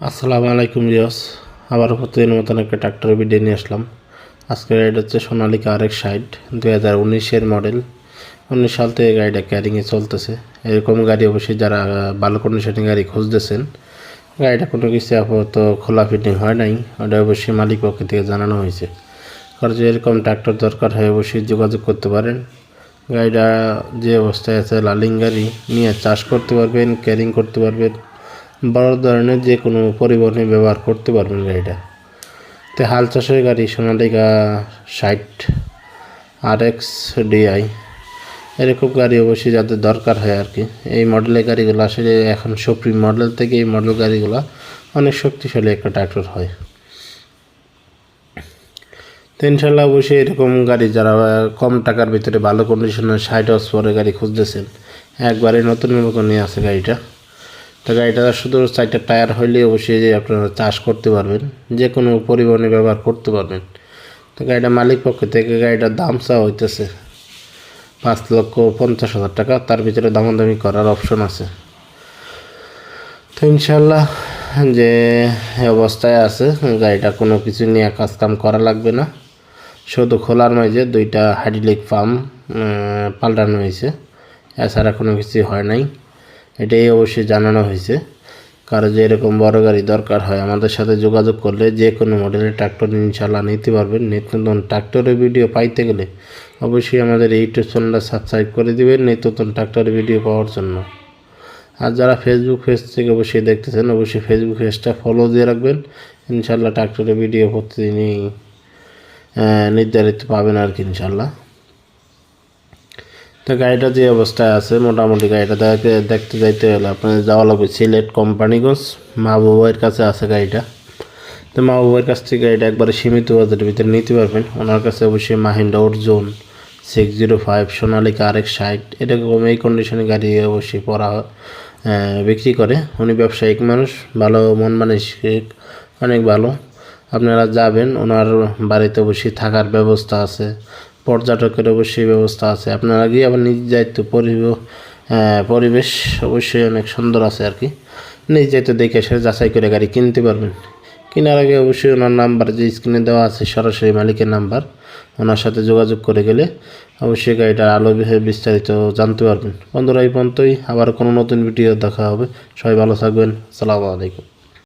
আসসালামু আলাইকুম রিয়াস আবার প্রতিদিন মতন একটা ট্রাক্টর ভিডিও নিয়ে আসলাম। আজকের গাড়িটা হচ্ছে সোনালিকা আরেক সাইড দুই হাজার উনিশের মডেল উনিশ সাল থেকে গাড়িটা ক্যারিংয়ে চলতেছে। এরকম গাড়ি অবশ্যই যারা ভালো কন্ডিশনে গাড়ি খুঁজতেছেন, গাড়িটা কোনো কিছু আপাতত খোলা ফিটিং হয় নাই। ওটা অবশ্যই মালিক পক্ষ থেকে জানানো হয়েছে। কারণ এরকম ট্রাক্টর দরকার হয় অবশ্যই যোগাযোগ করতে পারেন। গাড়িটা যে অবস্থায় আছে লালিং গাড়ি, নিয়ে চাষ করতে পারবেন ক্যারিং করতে পারবেন। বড় ধরনের যে কোনো পরিবহনে ব্যবহার করতে পারবেন গাড়িটা। তো হাল চাষের গাড়ি, সোনালিকা ষাট, আর এক্স ডিআই এরকম গাড়ি অবশ্যই যাদের দরকার হয় আর কি। এই মডেলের গাড়িগুলো আসলে এখন সুপ্রিম মডেল থেকে এই মডেল গাড়িগুলো অনেক শক্তিশালী একটা ট্রাক্টর হয়। তো ইনশাল্লাহ অবশ্যই এরকম গাড়ি যারা কম টাকার ভিতরে ভালো কন্ডিশনের ষাট পরে গাড়ি খুঁজতেছেন, একবারে নতুন মতো নিয়ে আসে গাড়িটা। তো গাড়িটা শুধু চারটা টায়ার হইলে অবশ্যই যে আপনারা চাষ করতে পারবেন যে কোনো পরিবহনে ব্যবহার করতে পারবেন। তো গাড়িটা মালিক পক্ষ থেকে গাড়িটার দাম চা হইতেছে পাঁচ লক্ষ পঞ্চাশ হাজার টাকা, তার ভিতরে দামাদামি করার অপশন আছে। তো ইনশাল্লাহ যে অবস্থায় আছে, গাড়িটা কোনো কিছু নিয়ে কাজ কাম করা লাগবে না। শুধু খোলার মাঝে দুইটা হাইড্রোলিক পাম্প পাল্টানো হয়েছে। এছাড়া কোনো কিছু হয় নাই। এটাই অবশ্যই জানানো হয়েছে। কারও যে এরকম বড় গাড়ি দরকার হয়, আমাদের সাথে যোগাযোগ করলে যে কোনো মডেলের ট্রাক্টর ইনশাল্লাহ নিতে পারবেন। নিত্য নতুন ট্রাক্টরের ভিডিও পাইতে গেলে অবশ্যই আমাদের ইউটিউব চ্যানেলটা সাবস্ক্রাইব করে দিবেন নিত্য নতুন ট্রাক্টরের ভিডিও পাওয়ার জন্য। আর যারা ফেসবুক পেজ থেকে অবশ্যই দেখতেছেন, অবশ্যই ফেসবুক পেজটা ফলো দিয়ে রাখবেন। ইনশাল্লাহ ট্রাক্টরের ভিডিও প্রতিদিনই নির্ধারিত পাবেন আর কি ইনশাল্লাহ তো গাড়িটা যে অবস্থায় আছে, মোটামুটি গাড়িটা দেখে দেখতে যাইতে হলে আপনাদের যাওয়া লাগবে সিলেট কোম্পানিগঞ্জ। মাহবুবের কাছে আছে গাড়িটা। তো মাহবুবের কাছ থেকে গাড়িটা একবারে সীমিত বাজারের ভিতরে নিতে পারবেন। ওনার কাছে অবশ্যই মাহিন্ডা জোন সিক্স জিরো ফাইভ সোনালিকা আরেক ষাট এরকম এই কন্ডিশনে গাড়ি অবশ্যই পড়া বিক্রি করে। উনি ব্যবসায়িক মানুষ, ভালো, মন মানসিক, অনেক ভালো। আপনারা যাবেন, ওনার বাড়িতে অবশ্যই থাকার ব্যবস্থা আছে। পর্যটকের অবশ্যই ব্যবস্থা আছে। আপনারা গিয়ে আবার নিজ দায়িত্ব পরিবেশ অবশ্যই অনেক সুন্দর আছে আর কি। নিজ দায়িত্ব দেখে এসে যাচাই করে গাড়ি কিনতে পারবেন। কেনার আগে অবশ্যই ওনার নাম্বার যে স্ক্রিনে দেওয়া আছে, সরাসরি মালিকের নাম্বার, ওনার সাথে যোগাযোগ করে গেলে অবশ্যই গাড়িটার আলো বিষয়ে বিস্তারিত জানতে পারবেন। বন্ধুরা, এই পর্যন্তই। আবার কোনো নতুন ভিডিও দেখা হবে। সবাই ভালো থাকবেন। আসসালামু আলাইকুম।